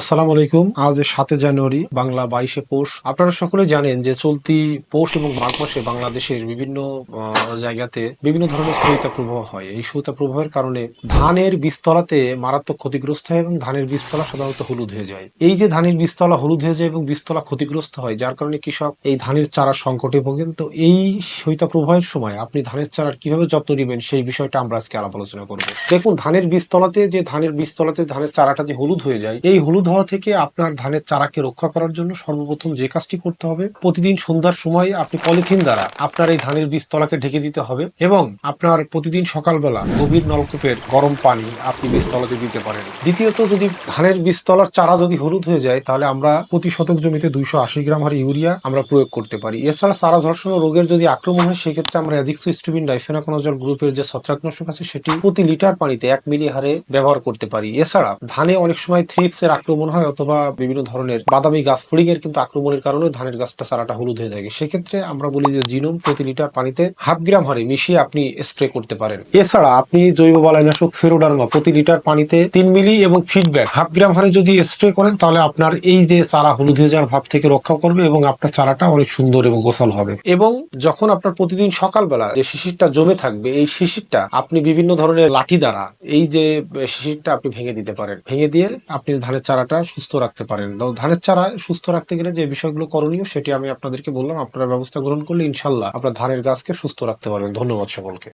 আসসালামু আলাইকুম। আজ সাতে জানুয়ারি, বাংলা বাইশে পৌষ। আপনারা সকলে জানেন যে চলতি পৌষ এবং মাঘ মাসে বাংলাদেশের বিভিন্ন জায়গাতে বিভিন্ন ধরনের শৈত্য প্রবাহ হয়। এই শৈত্য প্রবাহের কারণে ধানের বীজতলাতে মারাত্মক ক্ষতিগ্রস্ত হয় এবং ধানের বীজতলা সাধারণত হলুদ হয়ে যায়। এই যে ধানের বীজতলা হলুদ হয়ে যায় এবং বীজতলা ক্ষতিগ্রস্ত হয়, যার কারণে কৃষক এই ধানের চারা সংকটে ভোগেন। তো এই শৈত্য প্রবাহের সময় আপনি ধানের চারার কীভাবে যত্ন নেবেন সেই বিষয়টা আমরা আজকে আলাপ আলোচনা করব। দেখুন, ধানের বীজতলাতে যে ধানের বীজতলাতে ধানের চারাটা যে হলুদ হয়ে যায়, এই হলুদ হওয়া থেকে আপনার ধানের চারাকে রক্ষা করার জন্য সর্বপ্রথম যে কাজটি করতে হবে, প্রতিদিন সন্ধ্যার সময় আপনি পলিথিন দ্বারা আপনার এই ধানের বীজতলাকে ঢেকে দিতে হবে এবং আপনার প্রতিদিন সকালবেলা গভীর নলকূপের গরম পানি আপনি বীজতলাতে দিতে পারেন। দ্বিতীয়ত, যদি ধানের বীজতলার চারা যদি হলুদ হয়ে যায়, তাহলে আমরা প্রতি শতক জমিতে দুইশো আশি গ্রাম হারে ইউরিয়া আমরা প্রয়োগ করতে পারি। এছাড়া চারা ঝলসানো রোগের যদি আক্রমণ হয়, সেক্ষেত্রে আমরা অ্যাজিক্সোস্টিবিন ডাইফেনাকোনাজল গ্রুপের যে ছত্রাকনাশক আছে, সেটি প্রতি লিটার পানিতে এক মিলি হারে ব্যবহার করতে পারি। এছাড়া ধানে অনেক সময় থ্রিপস এর আক্রমণ হয়, অথবা বিভিন্ন ধরনের বাদামি গাছ ফড়িং এর কিন্তু আক্রমণের কারণে ধানের গাছটা চারাটা হলুদ হয়ে যায় সেক্ষেত্রে আমরা বলি যে জিনোম প্রতি লিটার পানিতে হাফ গ্রাম হারে মিশিয়ে আপনি স্প্রে করতে পারেন। এছাড়া আপনি জৈব বালাইনাশক ফেরোডার্মা প্রতি লিটার পানিতে তিন মিলি এবং ফিডব্যাক হাফ গ্রাম হারে যদি স্প্রে করেন, তাহলে আপনার এই যে চারা হলুদ হয়ে যাওয়ার ভাব থেকে রক্ষা করবে এবং আপনার চারাটা অনেক সুন্দর এবং গোসল হবে। এবং যখন আপনার প্রতিদিন সকালবেলা যে শিশিরটা জমে থাকবে, এই শিশিরটা আপনি বিভিন্ন ধরনের লাঠি দ্বারা, এই যে শিশিরটা আপনি ভেঙে দিতে পারেন। ভেঙে দিয়ে আপনি ধানের চারাটা সুস্থ রাখতে পারেন। ধানের চারা সুস্থ রাখতে গেলে যে বিষয়গুলো করণীয় সেটি আমি আপনাদেরকে বললাম। আপনারা ব্যবস্থা গ্রহণ করলে ইনশাল্লাহ আপনার ধানের গাছকে সুস্থ রাখতে পারবেন। ধন্যবাদ সকলকে।